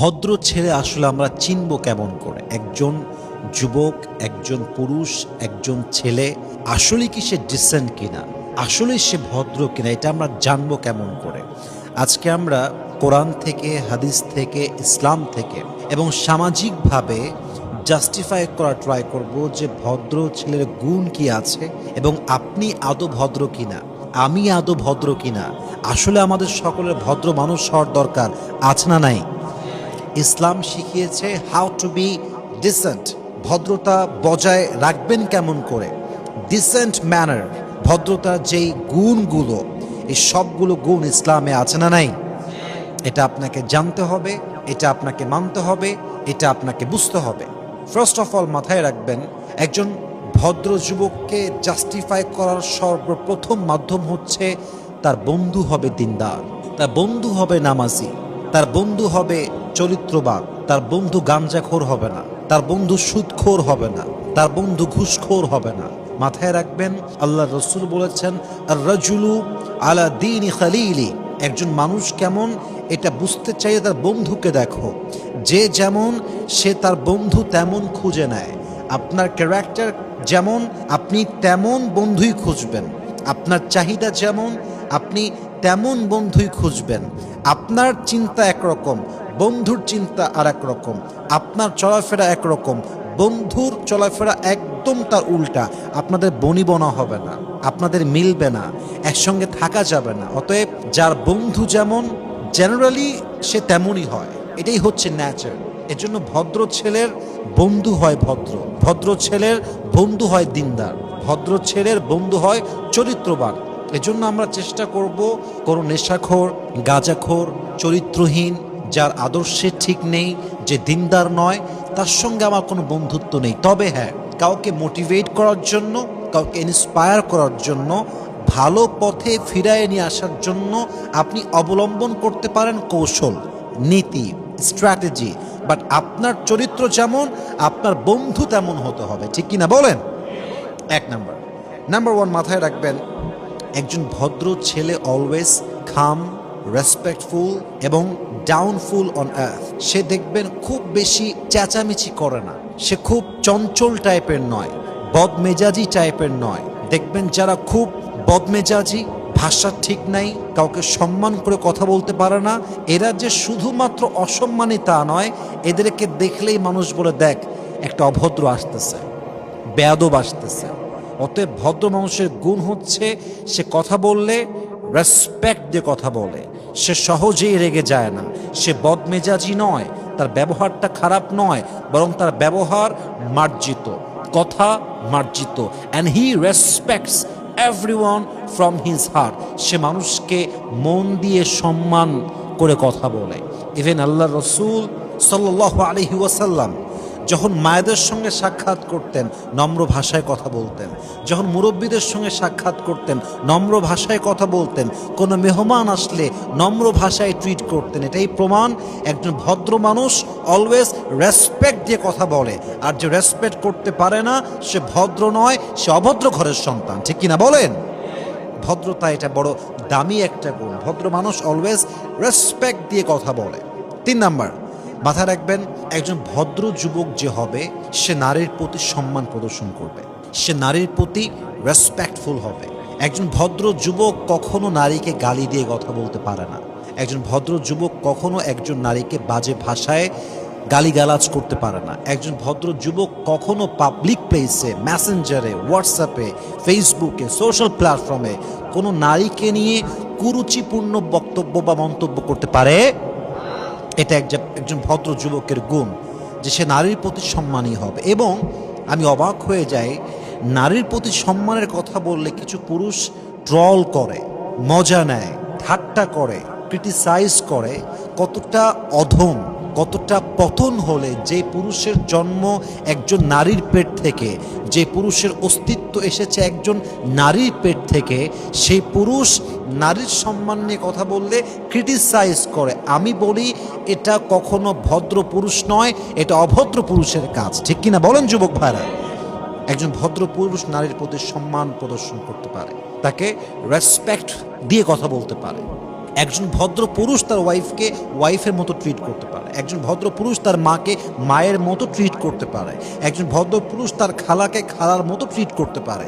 ভদ্র ছেলে আসলে আমরা চিনব কেমন করে? একজন যুবক, একজন পুরুষ, একজন ছেলে, আসলে কি সে ডিসেন্ট কিনা? আসলে সে ভদ্র কিনা? এটা আমরা জানব কেমন করে? আজকে আমরা কোরআন থেকে, হাদিস থেকে, ইসলাম থেকে এবং সামাজিকভাবে জাস্টিফাই করা ট্রাই করব যে ভদ্র ছেলের গুণ কি আছে এবং আপনি আদৌ ভদ্র কিনা? আমি আদৌ ভদ্র কিনা? আসলে আমাদের সকলের ভদ্র মানুষ হওয়ার দরকার, আছে না নাই? ইসলাম শিখিয়েছে হাউ টু বি ডিসেন্ট ভদ্রতা বজায় রাখবেন কেমন করে। ডিসেন্ট ম্যানার ভদ্রতার যেই গুণগুলো, এই সবগুলো গুণ ইসলামে আছে না নাই? এটা আপনাকে জানতে হবে, এটা আপনাকে মানতে হবে, এটা আপনাকে বুঝতে হবে। ফার্স্ট অফ অল মাথায় রাখবেন, একজন ভদ্র যুবককে জাস্টিফাই করার সর্বপ্রথম মাধ্যম হচ্ছে তার বন্ধু হবে দিনদার, তার বন্ধু হবে নামাজি। তার বন্ধু হবে চরিত্রবান, তার বন্ধু গাঞ্জাখোর হবে না, তার বন্ধু সুদখোর হবে না, তার বন্ধু ঘুষখোর হবে না। মাথায় রাখবেন, আল্লাহ রসুল বলেছেন রাজুলু আলা দিন খালিলি একজন মানুষ কেমন, এটা বুঝতে চাইলে তার বন্ধুকে দেখো। যে যেমন, সে তার বন্ধু তেমন খুঁজে নেয়। আপনার ক্যারেক্টার যেমন, আপনি তেমন বন্ধুই খুঁজবেন। আপনার চাহিদা যেমন আপনি তেমন বন্ধুই খুঁজবেন। আপনার চিন্তা একরকম, বন্ধুর চিন্তা আর রকম আপনার চলাফেরা একরকম, বন্ধুর চলাফেরা একদম তার উল্টা। আপনাদের বনিবনা হবে না, আপনাদের মিলবে না, একসঙ্গে থাকা যাবে না। অতএব যার বন্ধু যেমন জেনারেলি সে তেমনই হয়। এটাই হচ্ছে ন্যাচার এজন্য ভদ্র ছেলের বন্ধু হয় ভদ্র ভদ্র ছেলের বন্ধু হয় দিনদার, ভদ্র ছেলের বন্ধু হয় চরিত্রবান। এজন্য আমরা চেষ্টা করব কোনো নেশাখোর, গাঁজাখোর, চরিত্রহীন, যার আদর্শে ঠিক নেই, যে দিনদার নয়, তার সঙ্গে আমার কোনো বন্ধুত্ব নেই। তবে হ্যাঁ কাউকে মোটিভেট করার জন্য, কাউকে ইন্সপায়ার করার জন্য, ভালো পথে ফিরায় নিয়ে আসার জন্য আপনি অবলম্বন করতে পারেন কৌশল, নীতি স্ট্র্যাটেজি বাট আপনার চরিত্র যেমন, আপনার বন্ধু তেমন হতে হবে। ঠিক কিনা? বলেন? এক নাম্বার। নাম্বার ওয়ান মাথায় রাখবেন একজন ভদ্র ছেলে অলওয়েজ খাম রেসপেক্টফুল এবং ডাউনফুল অন আর্থ সে দেখবেন খুব বেশি চেঁচামেচি করে না। সে খুব চঞ্চল টাইপের নয়, বদমেজাজি টাইপের নয়। দেখবেন যারা খুব বদমেজাজি, ভাষা ঠিক নাই, কাউকে সম্মান করে কথা বলতে পারে না, এরা যে শুধুমাত্র অসম্মানী তা নয়, এদেরকে দেখলেই মানুষ বলে, দেখ, একটা অভদ্র আসতেছে, বেয়াদব আসতেছে। অতএব ভদ্র মানুষের গুণ হচ্ছে, সে কথা বললে রেসপেক্ট দিয়ে কথা বলে। সে সহজেই রেগে যায় না। সে বদমেজাজি নয়, তার ব্যবহারটা খারাপ নয়, বরং তার ব্যবহার মার্জিত, কথা মার্জিত and he respects everyone from his heart সে মানুষকে মন দিয়ে সম্মান করে কথা বলে। ইভেন আল্লাহ রসুল সাল্লাহ আলহি ওয়াসাল্লাম যখন মায়েদের সঙ্গে সাক্ষাৎ করতেন, নম্র ভাষায় কথা বলতেন, যখন মুরব্বীদের সঙ্গে সাক্ষাৎ করতেন, নম্র ভাষায় কথা বলতেন, কোনো মেহমান আসলে নম্র ভাষায় ট্রিট করতেন, এটাই প্রমাণ একজন ভদ্র মানুষ অলওয়েজ রেসপেক্ট দিয়ে কথা বলে, আর যে রেসপেক্ট করতে পারে না, সে ভদ্র নয়, সে অভদ্র ঘরের সন্তান, ঠিক কিনা বলেন? ভদ্রতা এটা বড় দামি একটা গুণ, ভদ্র মানুষ অলওয়েজ রেসপেক্ট দিয়ে কথা বলে। তিন নাম্বার মাথায় রাখবেন, একজন ভদ্র যুবক যে হবে, সে নারীর প্রতি সম্মান প্রদর্শন করবে। সে নারীর প্রতি রেসপেক্টফুল হবে। একজন ভদ্র যুবক কখনো নারীকে গালি দিয়ে কথা বলতে পারে না। একজন ভদ্র যুবক কখনো একজন নারীকে বাজে ভাষায় গালিগালাজ করতে পারে না। একজন ভদ্র যুবক কখনো পাবলিক প্লেসে মেসেঞ্জারে হোয়াটসঅ্যাপে ফেসবুকে সোশ্যাল প্ল্যাটফর্মে কোনো নারীকে নিয়ে কুরুচিপূর্ণ বক্তব্য বা মন্তব্য করতে পারে এটা একজন ভদ্র যুবকের গুণ যে সে নারীর প্রতি সম্মানই হবে। এবং আমি অবাক হয়ে যাই, নারীর প্রতি সম্মানের কথা বললে কিছু পুরুষ ট্রল করে, মজা নেয়, ঠাট্টা করে, ক্রিটিসাইজ করে, কতটা অধম। কতটা পতন হলে যে পুরুষের জন্ম একজন নারীর পেট থেকে, যে পুরুষের অস্তিত্ব এসেছে একজন নারীর পেট থেকে, সেই পুরুষ নারীর সম্মান নিয়ে কথা বললে ক্রিটিসাইজ করে। আমি বলি, এটা কখনো ভদ্র পুরুষ নয়, এটা অভদ্র পুরুষের কাজ। ঠিক কিনা বলেন যুবক ভাইরা? একজন ভদ্র পুরুষ নারীর প্রতি সম্মান প্রদর্শন করতে পারে, তাকে রেসপেক্ট দিয়ে কথা বলতে পারে। একজন ভদ্র পুরুষ তার ওয়াইফকে ওয়াইফের মতো ট্রিট করতে পারে। একজন ভদ্র পুরুষ তার মাকে মায়ের মতো ট্রিট করতে পারে। একজন ভদ্র পুরুষ তার খালাকে খালার মতো ট্রিট করতে পারে।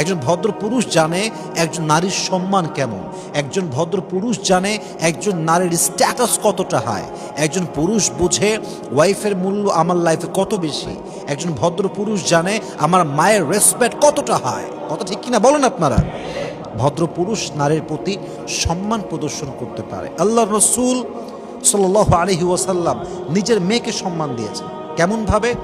একজন ভদ্র পুরুষ জানে একজন নারীর সম্মান কেমন। একজন ভদ্র পুরুষ জানে একজন নারীর স্ট্যাটাস কতটা হায় একজন পুরুষ বুঝে ওয়াইফের মূল্য আমার লাইফে কত বেশি। একজন ভদ্র পুরুষ জানে আমার মায়ের রেসপেক্ট কতটা হায় কথা ঠিক কিনা বলেন আপনারা? ভদ্র পুরুষ নারীর প্রতি সম্মান প্রদর্শন করতে পারে। আল্লাহ রসুল সাল আলহি ওয়াসাল্লাম নিজের মেয়েকে সম্মান দিয়েছেন। কেমনভাবে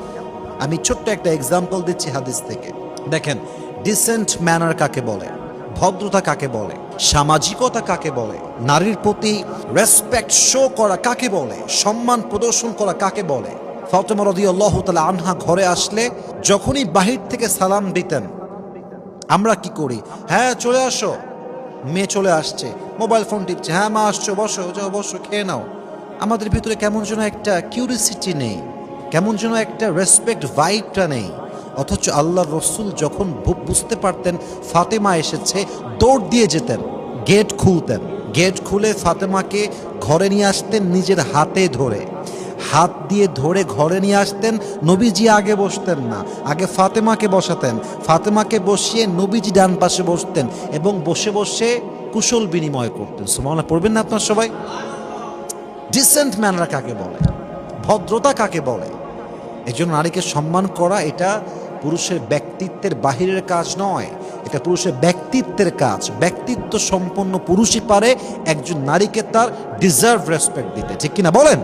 আমি ছোট্ট একটা এক্সাম্পল দিচ্ছি হাদিস থেকে। দেখেন ডিসেন্ট ম্যানার কাকে বলে? ভদ্রতা কাকে বলে? সামাজিকতা কাকে বলে? নারীর প্রতি রেসপেক্ট শো করা কাকে বলে? সম্মান প্রদর্শন করা কাকে বলে? ফতেমা রদি আল্লাহ তালা আনহা ঘরে আসলে যখনই বাহির থেকে সালাম দিতেন আমরা কি করি? হ্যাঁ চলে আসো। মেয়ে চলে আসছে। মোবাইল ফোন টিপছে। হ্যাঁ মা, আসছো, বসো, যাও, বসো, খেয়ে নাও। আমাদের ভিতরে কেমন যেন একটা কিউরিসিটি নেই। কেমন যেন একটা রেসপেক্ট ভাইবটা নেই। অথচ আল্লাহ রসুল যখন বুঝতে পারতেন, ফাতেমা এসেছে, দৌড় দিয়ে যেতেন গেট খুলতেন। গেট খুলে ফাতেমাকে ঘরে নিয়ে আসতেন নিজের হাতে ধরে। হাত দিয়ে ধরে ঘরে নিয়ে আসতেন, নবীজি আগে বসতেন না। আগে ফাতেমাকে বসাতেন। ফাতেমাকে বসিয়ে নবীজি ডান পাশে বসতেন এবং বসে বসে কুশল বিনিময় করতেন। সুমানা পড়বেন না আপনার সবাই? ডিসেন্ট ম্যানরা কাকে বলে? ভদ্রতা কাকে বলে? একজন নারীকে সম্মান করা এটা পুরুষের ব্যক্তিত্বের বাহিরের কাজ নয়। এটা পুরুষের ব্যক্তিত্বের কাজ। ব্যক্তিত্ব সম্পন্ন পুরুষই পারে, একজন নারীকে তার ডিজার্ভ রেসপেক্ট দিতে। ঠিক কিনা বলেন?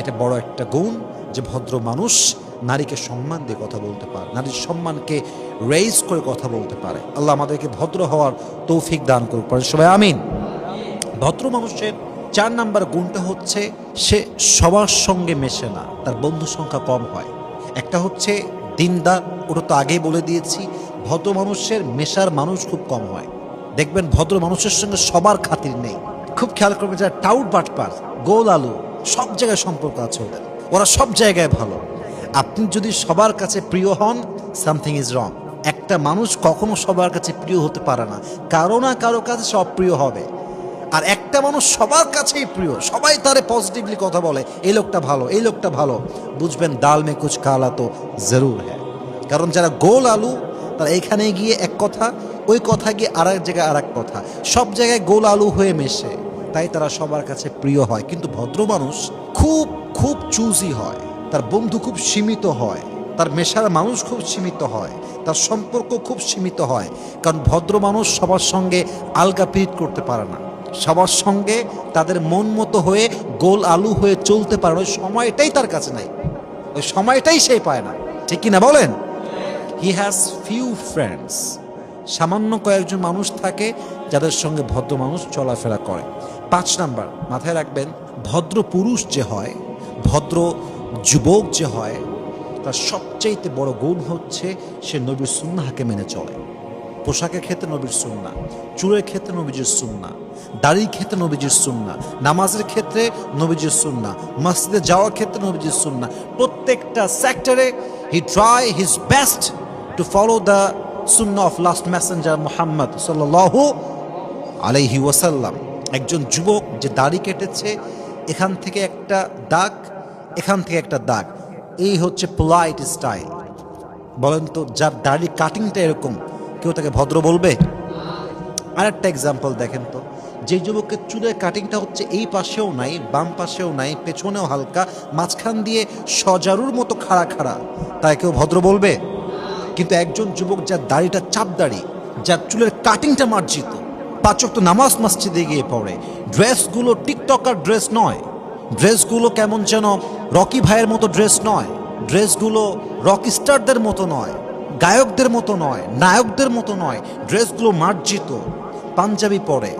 এটা বড় একটা গুণ যে ভদ্র মানুষ নারীকে সম্মান দিয়ে কথা বলতে পারে, নারীর সম্মানকে রেইজ করে কথা বলতে পারে। আল্লাহ আমাদেরকে ভদ্র হওয়ার তৌফিক দান করুক, পারে সবাই আমিন। ভদ্র মানুষের চার নাম্বার গুণটা হচ্ছে সে সবার সঙ্গে মেশে না, তার বন্ধু সংখ্যা কম হয়। একটা হচ্ছে দিনদার, ওটা তো আগেই বলে দিয়েছি, ভদ্র মানুষের মেশার মানুষ খুব কম হয়। দেখবেন ভদ্র মানুষের সঙ্গে সবার খাতির নেই। খুব খেয়াল করবেন যারা টাউট বাটপার, গোল আলু সব জায়গায় সম্পর্ক আছে ওদের। ওরা সব জায়গায় ভালো। আপনি যদি সবার কাছে প্রিয় হন সামথিং ইজ রং একটা মানুষ কখনো সবার কাছে প্রিয় হতে পারে না। কারও না কারও কাছে সব প্রিয় হবে। আর একটা মানুষ সবার কাছেই প্রিয়, সবাই তারে পজিটিভলি কথা বলে, এই লোকটা ভালো, এই লোকটা ভালো। বুঝবেন ডাল মে কুচ কালা তো জরুর হ্যাঁ কারণ যারা গোল আলু, তারা এখানে গিয়ে এক কথা, ওই কথা গিয়ে আর এক জায়গায় আর এক কথা। সব জায়গায় গোল আলু হয়ে মেশে। তাই তারা সবার কাছে প্রিয় হয়। কিন্তু ভদ্র মানুষ খুব খুব চুজি হয়। তার বন্ধু খুব সীমিত হয়। তার মেশার মানুষ খুব সীমিত হয়। তার সম্পর্ক খুব সীমিত হয়। কারণ ভদ্র মানুষ সবার সঙ্গে আলগা পিট করতে পারে না। সবার সঙ্গে তাদের মন মতো হয়ে গোল আলু হয়ে চলতে পারে। ওই সময়টাই তার কাছে নাই। ওই সময়টাই সে পায় না। ঠিক কি না বলেন? হি হ্যাজ ফিউ ফ্রেন্ডস সামান্য কয়েকজন মানুষ থাকে যাদের সঙ্গে ভদ্র মানুষ চলাফেরা করে। পাঁচ নাম্বার, মাথায় রাখবেন, ভদ্র পুরুষ যে হয়, ভদ্র যুবক যে হয়, তার সবচাইতে বড় গুণ হচ্ছে সে নবীর সুন্নাহাকে মেনে চলে। পোশাকের ক্ষেত্রে নবীর সুন্না চুলের ক্ষেত্রে নবীজির সুন্না দাড়ির ক্ষেত্রে নবীজির সুন্না নামাজের ক্ষেত্রে নবীজির সুন্না মসজিদে যাওয়ার ক্ষেত্রে নবীজির সুন্না প্রত্যেকটা সেক্টরে he try his best to follow the Sunnah of last messenger Muhammad সাল্লাল্লাহু আলাইহি ওয়াসাল্লাম। একজন যুবক যে দাড়ি কেটেছে, এখান থেকে একটা দাগ, এখান থেকে একটা দাগ। এই হচ্ছে পোলাইট স্টাইল বলেন তো, যার দাড়ি কাটিংটা এরকম, কেউ তাকে ভদ্র বলবে? আর একটা এক্সাম্পল দেখেন তো, যে যুবকের চুলের কাটিংটা হচ্ছে এই পাশেও নাই, বাম পাশেও নাই, পেছনেও হালকা, মাঝখান দিয়ে সজারুর মতো খাড়া খাড়া। তাই কেউ ভদ্র বলবে? কিন্তু একজন যুবক যার দাড়িটা চাপ দাড়ি, যার চুলের কাটিংটা মার্জিত পাচক তো নামাজ মসজিদে গিয়ে পড়ে। ড্রেসগুলো টিকটকার ড্রেস নয়। ড্রেসগুলো কেমন যেন রকি ভাইয়ের মতো ড্রেস নয়। ড্রেসগুলো রক স্টারদের মতো নয়। গায়কদের মতো নয়। নায়কদের মতো নয়। ড্রেসগুলো মার্জিত। পাঞ্জাবি পরে।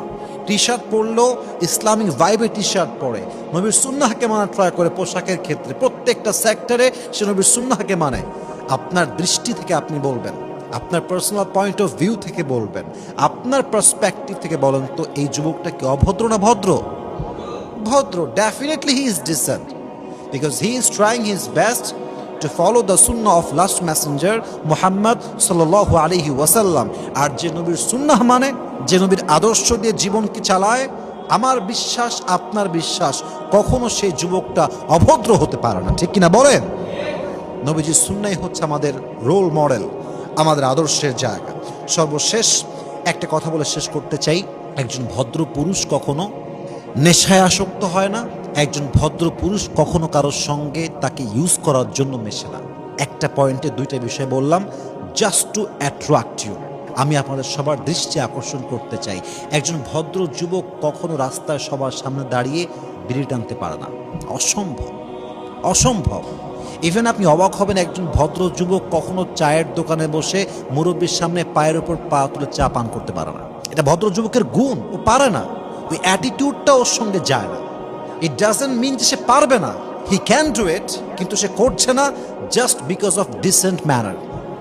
টি শার্ট পরলেও ইসলামিক ভাইবে টি শার্ট পরে। নবীর সুন্নাহকে মানা ট্রাই করে পোশাকের ক্ষেত্রে। প্রত্যেকটা সেক্টরে সে নবীর সুন্নাহকে মানে। আপনার দৃষ্টি থেকে আপনি বলবেন। আপনার পার্সোনাল পয়েন্ট অফ ভিউ থেকে বলবেন। আপনার পার্সপেক্টিভ থেকে বলেন তো, এই যুবকটা কি অভদ্র না ভদ্র? ভদ্র definitely he is decent because he is trying his best to follow the Sunnah of last messenger Mohammad সাল্লাহ আলহি ওয়াসাল্লাম আর যে নবীর সুন্নাহ মানে যে নবীর আদর্শ দিয়ে জীবনকে চালায়? আমার বিশ্বাস, আপনার বিশ্বাস, কখনো সেই যুবকটা অভদ্র হতে পারে না। ঠিক কিনা বলেন? নবীজি সুন্নাই হচ্ছে আমাদের রোল মডেল আমাদের আদর্শের জায়গা। সর্বশেষ একটা কথা বলে শেষ করতে চাই। একজন ভদ্র পুরুষ কখনো নেশায় আসক্ত হয় না। একজন ভদ্র পুরুষ কখনো কারোর সঙ্গে তাকে ইউজ করার জন্য মেশে না। একটা পয়েন্টে দুইটা বিষয় বললাম জাস্ট টু অ্যাট্রাক্ট ইউ আমি আপনাদের সবার দৃষ্টি আকর্ষণ করতে চাই। একজন ভদ্র যুবক কখনো রাস্তায় সবার সামনে দাঁড়িয়ে বিড়ি টানতে পারে না। অসম্ভব। অসম্ভব। ইভেন আপনি অবাক হবেন, একজন ভদ্র যুবক কখনো চায়ের দোকানে বসে মুরব্বীর সামনে পায়ের ওপর পা তুলে চা পান করতে পারে না। এটা ভদ্র যুবকের গুণ, ও পারে না। ওই অ্যাটিটিউডটা ওর সঙ্গে যায় না। ইট ডাজেন্ট মিন যে সে পারবে না। হি ক্যান ডু ইট কিন্তু সে করছে না just because of decent manner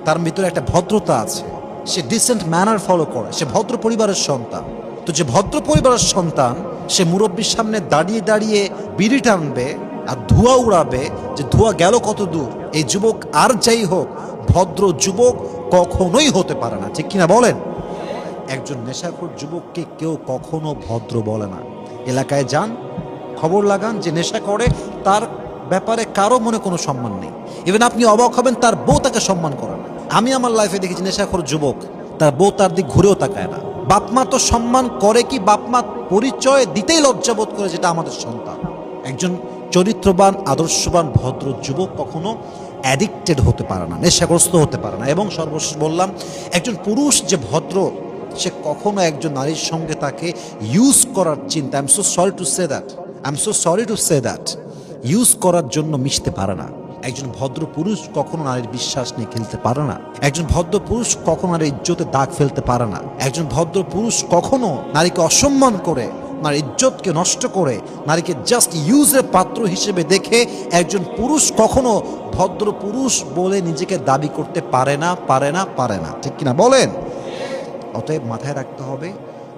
তার ভিতরে একটা ভদ্রতা আছে। সে ডিসেন্ট ম্যানার ফলো করে। সে ভদ্র পরিবারের সন্তান। তো যে ভদ্র পরিবারের সন্তান, সে মুরব্বীর সামনে দাঁড়িয়ে দাঁড়িয়ে বিড়ি টানবে আর ধোঁয়া উড়াবে যে ধোঁয়া গেল কত দূর? এই যুবক আর যাই হোক, ভদ্র যুবক কখনোই হতে পারে না। ঠিক কিনা বলেন? একজন নেশাখোর যুবককে কেউ কখনো ভদ্র বলে না। এলাকায় যান, খবর লাগান যে নেশা করে, তার ব্যাপারে কারও মনে কোনো সম্মান নেই। ইভেন আপনি অবাক হবেন, তার বউ তাকে সম্মান করে না। আমি আমার লাইফে দেখেছি নেশাখোর যুবক, তার বউ তার দিক ঘুরেও তাকায় না। বাপমা তো সম্মান করে কি? বাপমা পরিচয় দিতেই লজ্জাবোধ করে যেটা আমাদের সন্তান। একজন চরিত্রবান, আদর্শবান, ভদ্র যুবক কখনো অ্যাডিক্টেড হতে পারে না, নেশাগ্রস্ত হতে পারে না এবং সর্বশেষ বললাম, একজন পুরুষ যে ভদ্র, সে কখনো একজন নারীর সঙ্গে তাকে ইউজ করার চিন্তা I am so sorry to say that I am so sorry to say that use করার জন্য মিশতে পারে না। একজন ভদ্র পুরুষ কখনো নারীর বিশ্বাস নিয়ে খেলতে পারে না। একজন ভদ্র পুরুষ কখনো নারীর ইজ্জতে দাগ ফেলতে পারে না। একজন ভদ্র পুরুষ কখনো নারীকে অসম্মান করে নারীর ইজ্জতকে নষ্ট করে নারীকে জাস্ট ইউজের পাত্র হিসেবে দেখে একজন পুরুষ কখনো ভদ্র পুরুষ বলে নিজেকে দাবি করতে পারে না পারে না পারে না। ঠিক কিনা বলেন? অতএব মাথায় রাখতে হবে,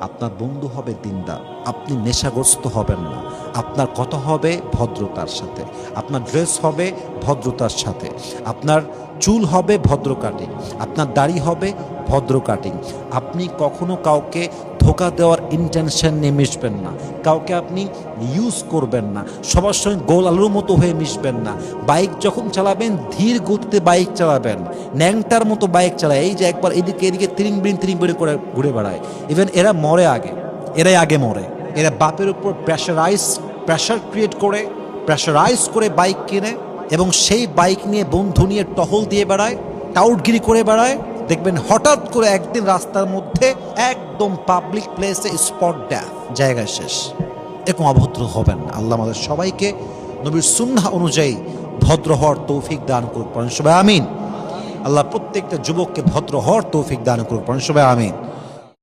আপনার বন্ধু হবে দিনদার, আপনি নেশাগ্রস্ত হবেন না। আপনার কথা হবে ভদ্রতার সাথে, আপনার ড্রেস হবে ভদ্রতার সাথে, আপনার চুল হবে ভদ্র কাটিং আপনার দাড়ি হবে ভদ্র কাটিং। আপনি কখনো কাউকে ধোকা দেওয়ার ইন্টেনশন নিয়ে মিশবেন না। কাউকে আপনি ইউজ করবেন না। সবার সঙ্গে গোল আলুর মতো হয়ে মিশবেন না। বাইক যখন চালাবেন, ধীর গতিতে বাইক চালাবেন। ন্যাংটার মতো বাইক চালায়। এই যে একবার এদিকে এদিকে তিরিং বিড়িং তিরিং বিড়িং করে ঘুরে বেড়ায়। ইভেন এরা মরে আগে। এরাই আগে মরে। এরা বাপের উপর প্রেশারাইজ প্রেশার ক্রিয়েট করে প্রেশারাইজ করে বাইক কিনে এবং সেই বাইক নিয়ে বন্ধু নিয়ে টহল দিয়ে বেড়ায়, টাউটগিরি করে বেড়ায়। দেখবেন হঠাৎ করে একদিন রাস্তার মধ্যে একদম পাবলিক প্লেসে স্পট ড্যাথ জায়গায় শেষ। এরকম অভদ্র হবেন আল্লাহ আমাদের সবাইকে নবীর সুন্না অনুযায়ী ভদ্র হওয়ার তৌফিক দান করুক পড়েন সবাই, আমিন। আল্লাহ প্রত্যেকটা যুবককে ভদ্র হওয়ার তৌফিক দান করুক পড়েন সবাই, আমিন।